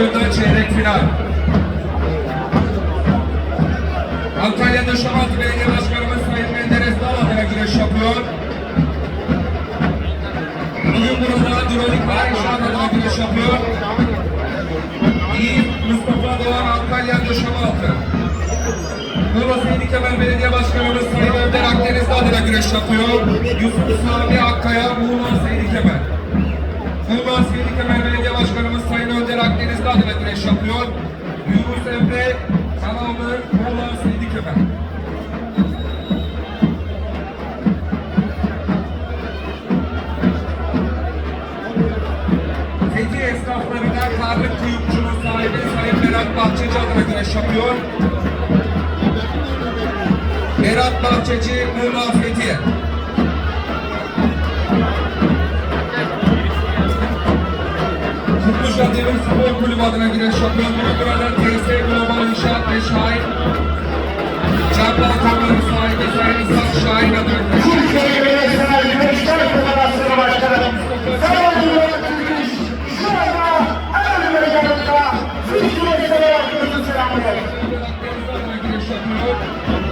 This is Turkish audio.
boyunda çeyrek final. Antalya'da Şamat Belediye Başkanımız Sayın Menderes Dal adına güreş yapıyor. Bugün burada Dronik adına güreş yapıyor. İyi Mustafa Doğan Antalya Döşemaltı. Muğla Seydi Kemer Belediye Başkanımız Sayın Önder Akdeniz adına güreş yapıyor. Yusuf Sami Akkaya Muğla Seydi Kemer. Muğla Seydi Kemer Belediye Akdeniz adına güreş yapıyor. Yunus Emre Kanallı Muğla Seydi Kemer. Fethiye esnaflarına karlık kuyumcunun sahibi Sayın Berat Bahçeci adına güreş yapıyor. Berat Bahçeci, Muğla Fethiye. Amasya Devir Futbol Kulübü adına güreş şampiyonluğu kuranan TS Global İnşaat ve Şahin. Çarpı atanların sahibi Sayın İnsan Şahin adına güreş. Türkiye Belediyesi'ne güreşler kullanan başkanı. Sayın Cumhurbaşkanı Türk İş. Şu anda